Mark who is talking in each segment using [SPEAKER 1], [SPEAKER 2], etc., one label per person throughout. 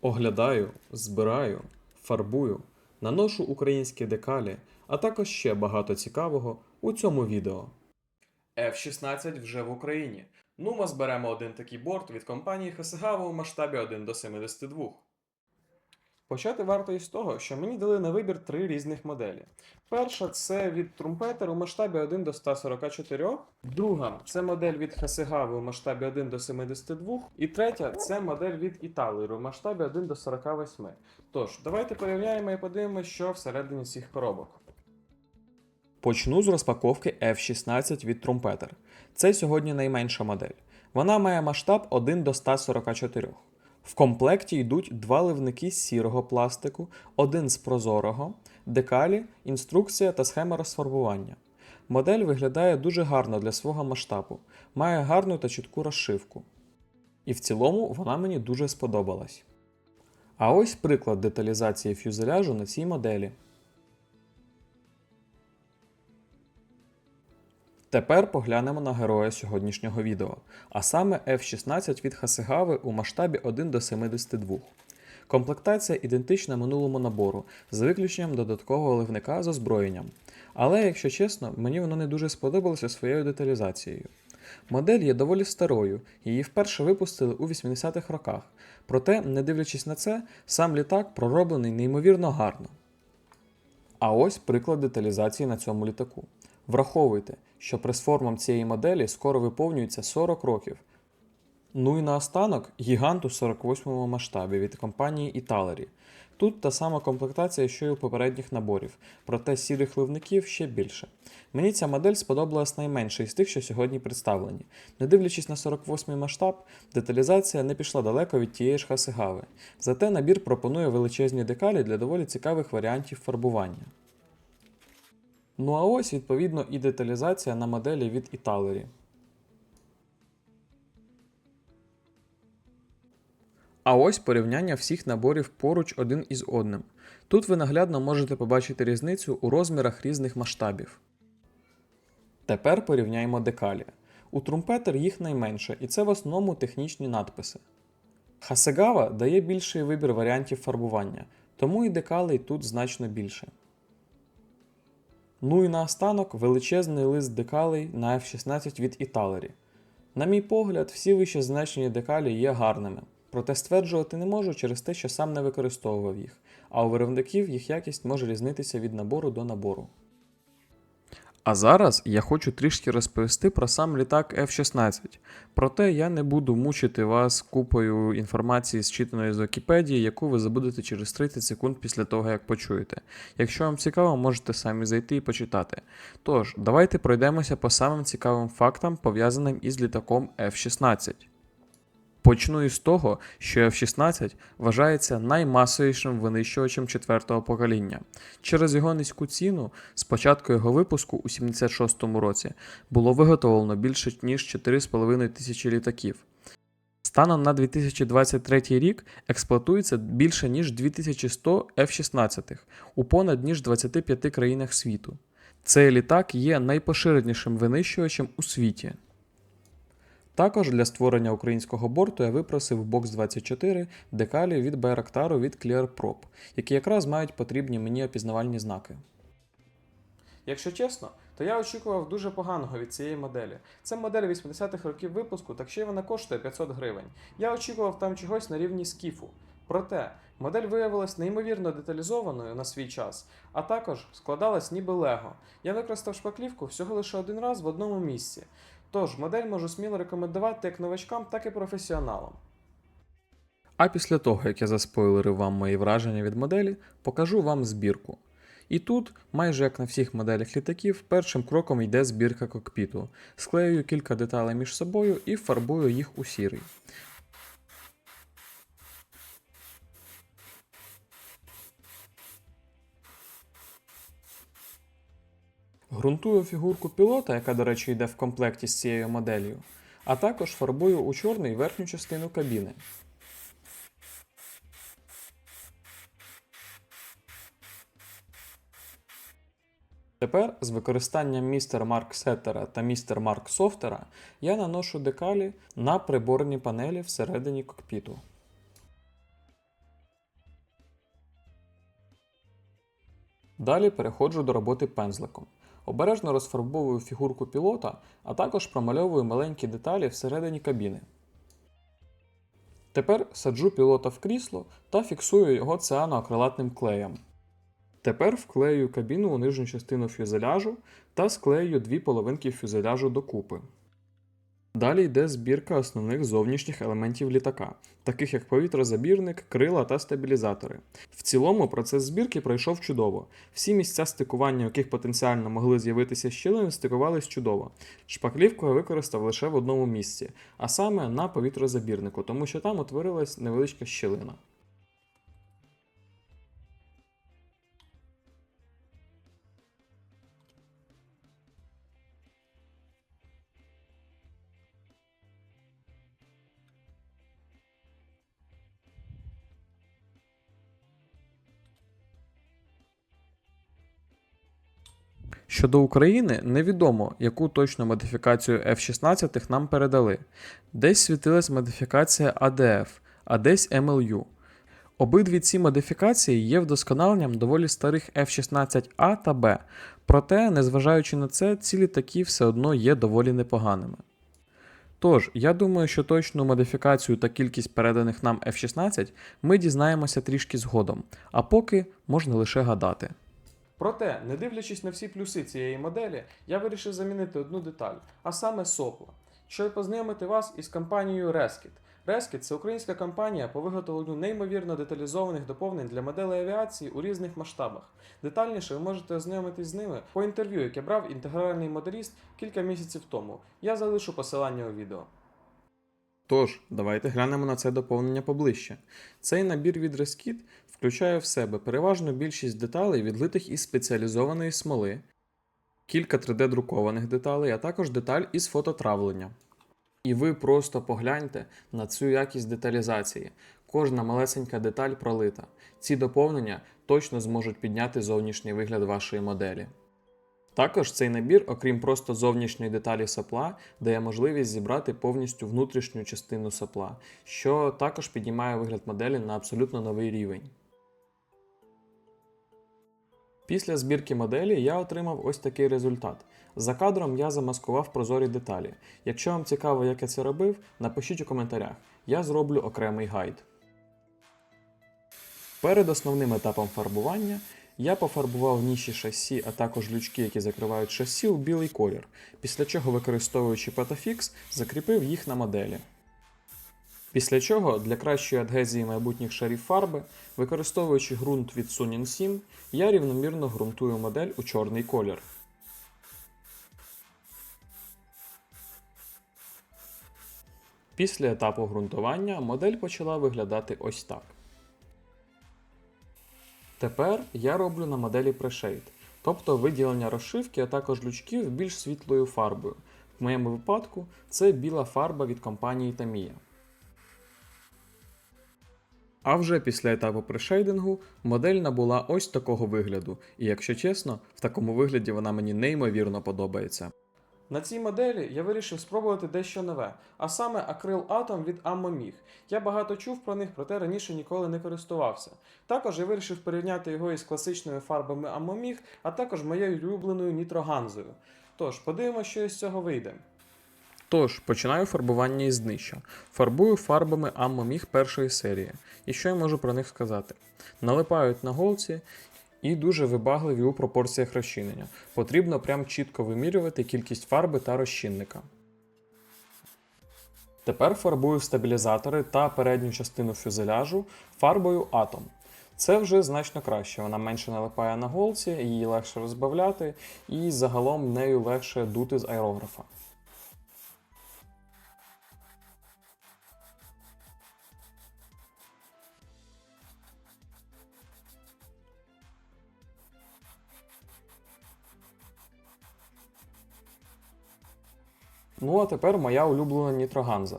[SPEAKER 1] Оглядаю, збираю, фарбую, наношу українські декалі, а також ще багато цікавого у цьому відео. F-16 вже в Україні. Ну, ми зберемо один такий борт від компанії Hasegawa у масштабі 1 до 72. Почати варто із того, що мені дали на вибір три різних моделі. Перша це від Trumpeter у масштабі 1 до 144. Друга це модель від Hasegawa у масштабі 1 до 72. І третя це модель від Italir у масштабі 1 до 48. Тож, давайте порівняємо і подивимося, що всередині цих коробок. Почну з розпаковки F16 від Trumpeter. Це сьогодні найменша модель. Вона має масштаб 1 до 144. В комплекті йдуть два ливники з сірого пластику, один з прозорого, декалі, інструкція та схема розфарбування. Модель виглядає дуже гарно для свого масштабу, має гарну та чітку розшивку. І в цілому вона мені дуже сподобалась. А ось приклад деталізації фюзеляжу на цій моделі. Тепер поглянемо на героя сьогоднішнього відео, а саме F-16 від Hasegawa у масштабі 1 до 72. Комплектація ідентична минулому набору, з виключенням додаткового ливника з озброєнням. Але, якщо чесно, мені воно не дуже сподобалося своєю деталізацією. Модель є доволі старою, її вперше випустили у 80-х роках. Проте, не дивлячись на це, сам літак пророблений неймовірно гарно. А ось приклад деталізації на цьому літаку. Враховуйте, що пресформам цієї моделі скоро виповнюється 40 років. Ну і наостанок гігант у 48-му масштабі від компанії Italeri. Тут та сама комплектація, що й у попередніх наборів, проте сірих ливників ще більше. Мені ця модель сподобалась найменше із тих, що сьогодні представлені. Не дивлячись на 48-й масштаб, деталізація не пішла далеко від тієї ж Hasegawa. Зате набір пропонує величезні декалі для доволі цікавих варіантів фарбування. Ну а ось, відповідно, і деталізація на моделі від Italeri. А ось порівняння всіх наборів поруч один із одним. Тут ви наглядно можете побачити різницю у розмірах різних масштабів. Тепер порівняємо декалі. У Trumpeter їх найменше, і це в основному технічні надписи. Hasegawa дає більший вибір варіантів фарбування, тому і декалей тут значно більше. Ну і наостанок величезний лист декалей на F16 від Італері. На мій погляд, всі вищезначені декалі є гарними, проте стверджувати не можу через те, що сам не використовував їх, а у виробників їх якість може різнитися від набору до набору. А зараз я хочу трішки розповісти про сам літак F-16. Проте я не буду мучити вас купою інформації, зчитаної з Вікіпедії, яку ви забудете через 30 секунд після того, як почуєте. Якщо вам цікаво, можете самі зайти і почитати. Тож, давайте пройдемося по самим цікавим фактам, пов'язаним із літаком F-16. Почну із того, що F-16 вважається наймасовішим винищувачем четвертого покоління. Через його низьку ціну з початку його випуску у 76-му році було виготовлено більше ніж 4,5 тисячі літаків. Станом на 2023 рік експлуатується більше ніж 2100 F-16 у понад ніж 25 країнах світу. Цей літак є найпоширенішим винищувачем у світі. Також для створення українського борту я випросив бокс 24 декалі від Байрактару від ClearProp, які якраз мають потрібні мені опізнавальні знаки. Якщо чесно, то я очікував дуже поганого від цієї моделі. Це модель 80-х років випуску, так ще й вона коштує 500 гривень. Я очікував там чогось на рівні скіфу. Проте, модель виявилась неймовірно деталізованою на свій час, а також складалась ніби лего. Я використав шпаклівку всього лише один раз в одному місці. Тож, модель можу сміло рекомендувати як новачкам, так і професіоналам. А після того, як я заспойлерив вам мої враження від моделі, покажу вам збірку. І тут, майже як на всіх моделях літаків, першим кроком йде збірка кокпіту. Склеюю кілька деталей між собою і фарбую їх у сірий. Грунтую фігурку пілота, яка, до речі, йде в комплекті з цією моделлю, а також фарбую у чорний верхню частину кабіни. Тепер з використанням містер Марк Сеттера та містер Марк Софтера я наношу декалі на приборні панелі всередині кокпіту. Далі переходжу до роботи пензликом. Обережно розфарбовую фігурку пілота, а також промальовую маленькі деталі всередині кабіни. Тепер саджу пілота в крісло та фіксую його цианоакрилатним клеєм. Тепер вклею кабіну у нижню частину фюзеляжу та склею дві половинки фюзеляжу докупи. Далі йде збірка основних зовнішніх елементів літака, таких як повітрозабірник, крила та стабілізатори. В цілому процес збірки пройшов чудово. Всі місця стикування, у яких потенціально могли з'явитися щілини, стикувались чудово. Шпаклівку я використав лише в одному місці, а саме на повітрозабірнику, тому що там утворилась невеличка щілина. Щодо України, невідомо, яку точну модифікацію F-16 нам передали. Десь світилась модифікація ADF, а десь MLU. Обидві ці модифікації є вдосконаленням доволі старих F-16A та B, проте, незважаючи на це, ці літаки все одно є доволі непоганими. Тож, я думаю, що точну модифікацію та кількість переданих нам F-16 ми дізнаємося трішки згодом, а поки можна лише гадати. Проте, не дивлячись на всі плюси цієї моделі, я вирішив замінити одну деталь, а саме сопла, щоб познайомити вас із компанією Reskit. Reskit – це українська компанія по виготовленню неймовірно деталізованих доповнень для моделей авіації у різних масштабах. Детальніше ви можете ознайомитись з ними по інтерв'ю, яке брав інтегральний моделіст кілька місяців тому. Я залишу посилання у відео. Тож, давайте глянемо на це доповнення поближче. Цей набір від Reskit включає в себе переважну більшість деталей, відлитих із спеціалізованої смоли, кілька 3D-друкованих деталей, а також деталь із фототравлення. І ви просто погляньте на цю якість деталізації. Кожна малесенька деталь пролита. Ці доповнення точно зможуть підняти зовнішній вигляд вашої моделі. Також цей набір, окрім просто зовнішньої деталі сопла, дає можливість зібрати повністю внутрішню частину сопла, що також піднімає вигляд моделі на абсолютно новий рівень. Після збірки моделі я отримав ось такий результат. За кадром я замаскував прозорі деталі. Якщо вам цікаво, як я це робив, напишіть у коментарях. Я зроблю окремий гайд. Перед основним етапом фарбування я пофарбував ніші шасі, а також лючки, які закривають шасі у білий колір, після чого, використовуючи Patafix, закріпив їх на моделі. Після чого для кращої адгезії майбутніх шарів фарби, використовуючи ґрунт від Sunin 7, я рівномірно ґрунтую модель у чорний колір. Після етапу ґрунтування модель почала виглядати ось так. Тепер я роблю на моделі прешейд, тобто виділення розшивки, а також лючків більш світлою фарбою. В моєму випадку це біла фарба від компанії Tamiya. А вже після етапу прешейдингу модель набула ось такого вигляду, і якщо чесно, в такому вигляді вона мені неймовірно подобається. На цій моделі я вирішив спробувати дещо нове, а саме акрил Atom від Ammomig. Я багато чув про них, проте раніше ніколи не користувався. Також я вирішив порівняти його із класичними фарбами Ammomig, а також моєю улюбленою нітроганзою. Тож, подивимося, що із цього вийде. Тож, починаю фарбування із днища. Фарбую фарбами Ammomig першої серії. І що я можу про них сказати? Налипають на голці і дуже вибагливі у пропорціях розчинення. Потрібно прям чітко вимірювати кількість фарби та розчинника. Тепер фарбую стабілізатори та передню частину фюзеляжу фарбою Atom. Це вже значно краще, вона менше налипає на голці, її легше розбавляти, і загалом нею легше дути з аерографа. Ну а тепер моя улюблена нітроганза.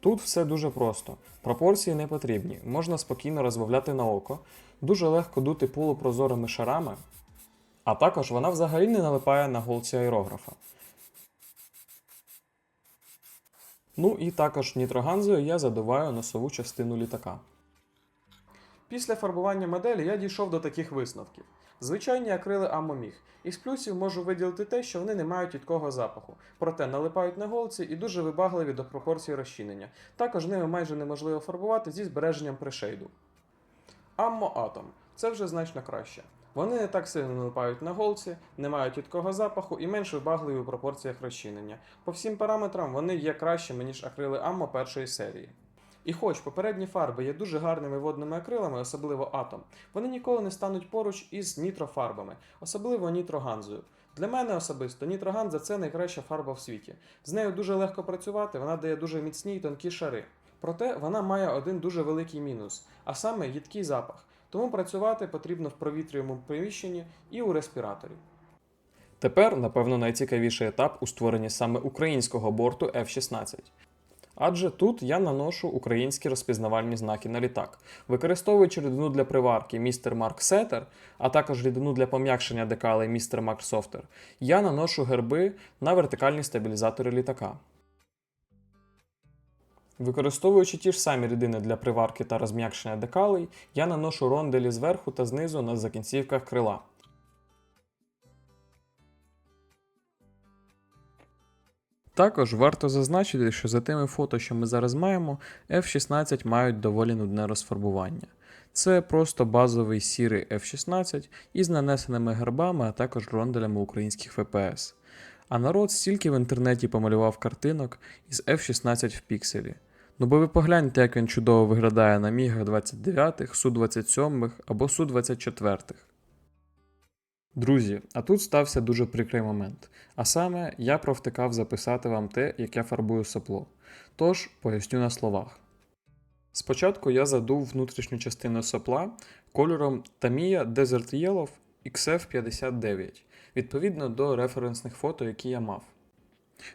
[SPEAKER 1] Тут все дуже просто. Пропорції не потрібні, можна спокійно розбавляти на око, дуже легко дути полупрозорими шарами, а також вона взагалі не налипає на голці аерографа. Ну і також нітроганзою я задуваю носову частину літака. Після фарбування моделі я дійшов до таких висновків. Звичайні акрили Амоміг. Із плюсів можу виділити те, що вони не мають їдкого запаху, проте налипають на голці і дуже вибагливі до пропорцій розчинення. Також ними майже неможливо фарбувати зі збереженням пришейду. Аммо Атом це вже значно краще. Вони не так сильно налипають на голці, не мають їдкого запаху і менш вибагливі у пропорціях розчинення. По всім параметрам вони є кращими, ніж акрили Аммо першої серії. І хоч попередні фарби є дуже гарними водними акрилами, особливо Атом, вони ніколи не стануть поруч із нітрофарбами, особливо нітроганзою. Для мене особисто нітроганза це найкраща фарба в світі. З нею дуже легко працювати, вона дає дуже міцні й тонкі шари. Проте вона має один дуже великий мінус, а саме їдкий запах. Тому працювати потрібно в провітрюємому приміщенні і у респіраторі. Тепер, напевно, найцікавіший етап у створенні саме українського борту F-16. Адже тут я наношу українські розпізнавальні знаки на літак, використовуючи рідину для приварки Mr. Mark Setter, а також рідину для пом'якшення декалей Mr. Mark Softer, я наношу герби на вертикальні стабілізатори літака. Використовуючи ті ж самі рідини для приварки та розм'якшення декалей, я наношу ронделі зверху та знизу на закінцівках крила. Також варто зазначити, що за тими фото, що ми зараз маємо, F-16 мають доволі нудне розфарбування. Це просто базовий сірий F-16 із нанесеними гербами, а також ронделями українських ВПС. А народ стільки в інтернеті помалював картинок із F-16 в пікселі. Ну бо ви погляньте, як він чудово виглядає на Мігах 29, Су-27 або Су-24. Друзі, а тут стався дуже прикрий момент. А саме я провтикав записати вам те, як я фарбую сопло. Тож поясню на словах. Спочатку я задув внутрішню частину сопла кольором Tamiya Desert Yellow XF59, відповідно до референсних фото, які я мав.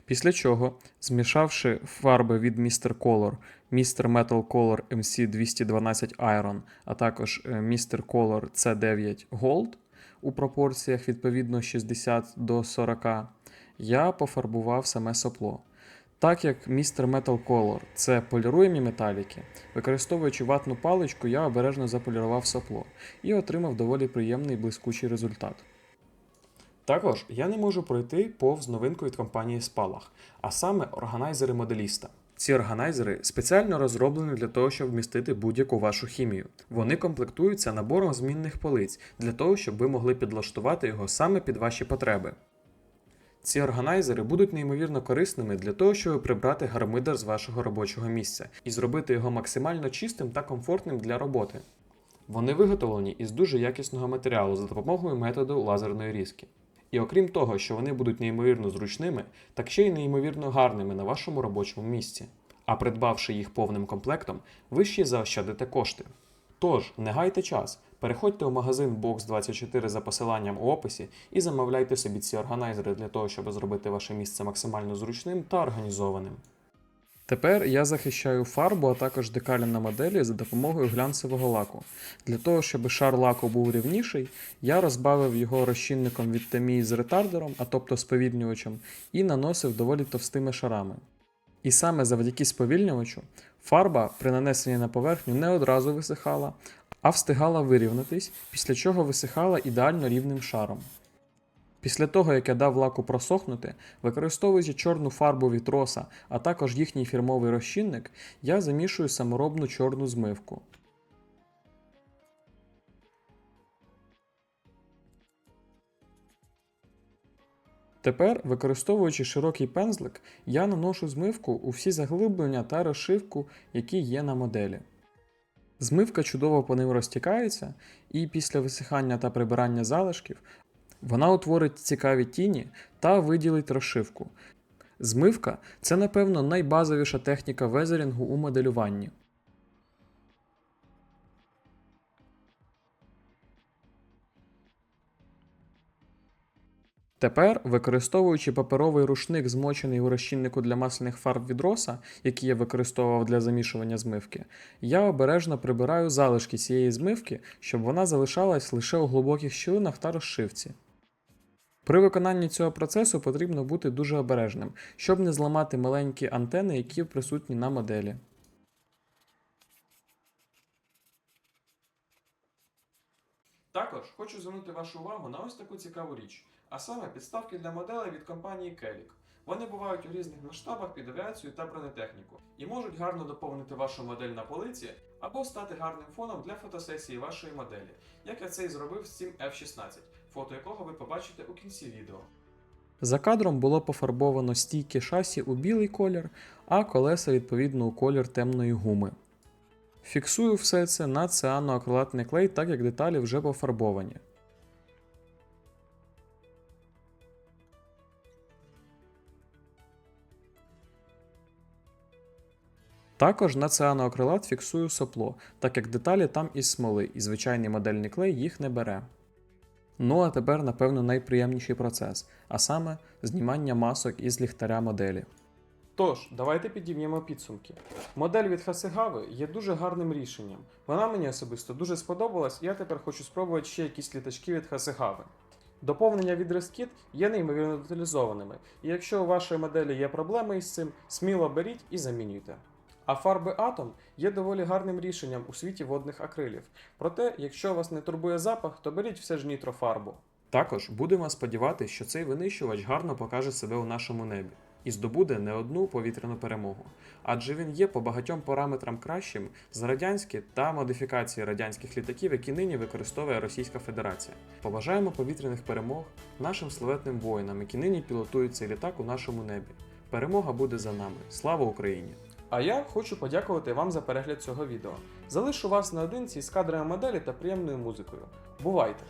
[SPEAKER 1] Після чого, змішавши фарби від Mr. Color, Mr. Metal Color MC212 Iron, а також е, Mr. Color C9 Gold у пропорціях відповідно 60 до 40, я пофарбував саме сопло. Так як Mr. Metal Color це поліруємі металіки, використовуючи ватну паличку, я обережно заполірував сопло і отримав доволі приємний блискучий результат. Також я не можу пройти повз новинку від компанії Spalach, а саме органайзери моделіста. Ці органайзери спеціально розроблені для того, щоб вмістити будь-яку вашу хімію. Вони комплектуються набором змінних полиць для того, щоб ви могли підлаштувати його саме під ваші потреби. Ці органайзери будуть неймовірно корисними для того, щоб прибрати гармидер з вашого робочого місця і зробити його максимально чистим та комфортним для роботи. Вони виготовлені із дуже якісного матеріалу за допомогою методу лазерної різки. І окрім того, що вони будуть неймовірно зручними, так ще й неймовірно гарними на вашому робочому місці. А придбавши їх повним комплектом, ви ще заощадите кошти. Тож, не гайте час, переходьте у магазин Box24 за посиланням у описі і замовляйте собі ці органайзери для того, щоб зробити ваше місце максимально зручним та організованим. Тепер я захищаю фарбу, а також декалі на моделі за допомогою глянцевого лаку. Для того, щоб шар лаку був рівніший, я розбавив його розчинником від темії з ретардером, а тобто сповільнювачем, і наносив доволі товстими шарами. І саме завдяки сповільнювачу фарба при нанесенні на поверхню не одразу висихала, а встигала вирівнятись, після чого висихала ідеально рівним шаром. Після того, як я дав лаку просохнути, використовуючи чорну фарбу від роса, а також їхній фірмовий розчинник, я замішую саморобну чорну змивку. Тепер, використовуючи широкий пензлик, я наношу змивку у всі заглиблення та розшивку, які є на моделі. Змивка чудово по ним розтікається, і після висихання та прибирання залишків вона утворить цікаві тіні та виділить розшивку. Змивка це, напевно, найбазовіша техніка везерінгу у моделюванні. Тепер, використовуючи паперовий рушник, змочений у розчиннику для масляних фарб від роса, який я використовував для замішування змивки, я обережно прибираю залишки цієї змивки, щоб вона залишалась лише у глибоких щілинах та розшивці. При виконанні цього процесу потрібно бути дуже обережним, щоб не зламати маленькі антени, які присутні на моделі. Також хочу звернути вашу увагу на ось таку цікаву річ, а саме підставки для моделей від компанії Келік. Вони бувають у різних масштабах під авіацію та бронетехніку і можуть гарно доповнити вашу модель на полиці або стати гарним фоном для фотосесії вашої моделі, як я це і зробив з цим F16, фото якого ви побачите у кінці відео. За кадром було пофарбовано стійки шасі у білий колір, а колеса відповідно у колір темної гуми. Фіксую все це на цианоакрилатний клей, так як деталі вже пофарбовані. Також на цианоакрилат фіксую сопло, так як деталі там із смоли, і звичайний модельний клей їх не бере. Ну а тепер, напевно, найприємніший процес, а саме знімання масок із ліхтаря моделі. Тож, давайте підіб'ємо підсумки. Модель від Хасигави є дуже гарним рішенням. Вона мені особисто дуже сподобалась, і я тепер хочу спробувати ще якісь літачки від Хасигави. Доповнення від Reskit є неймовірно деталізованими, і якщо у вашої моделі є проблеми із цим, сміло беріть і замінюйте. А фарби Atom є доволі гарним рішенням у світі водних акрилів. Проте, якщо вас не турбує запах, то беріть все ж нітрофарбу. Також будемо сподіватися, що цей винищувач гарно покаже себе у нашому небі і здобуде не одну повітряну перемогу, адже він є по багатьом параметрам кращим за радянські та модифікації радянських літаків, які нині використовує Російська Федерація. Побажаємо повітряних перемог нашим славетним воїнам, які нині пілотують цей літак у нашому небі. Перемога буде за нами. Слава Україні! А я хочу подякувати вам за перегляд цього відео. Залишу вас наодинці з кадрами моделі та приємною музикою. Бувайте!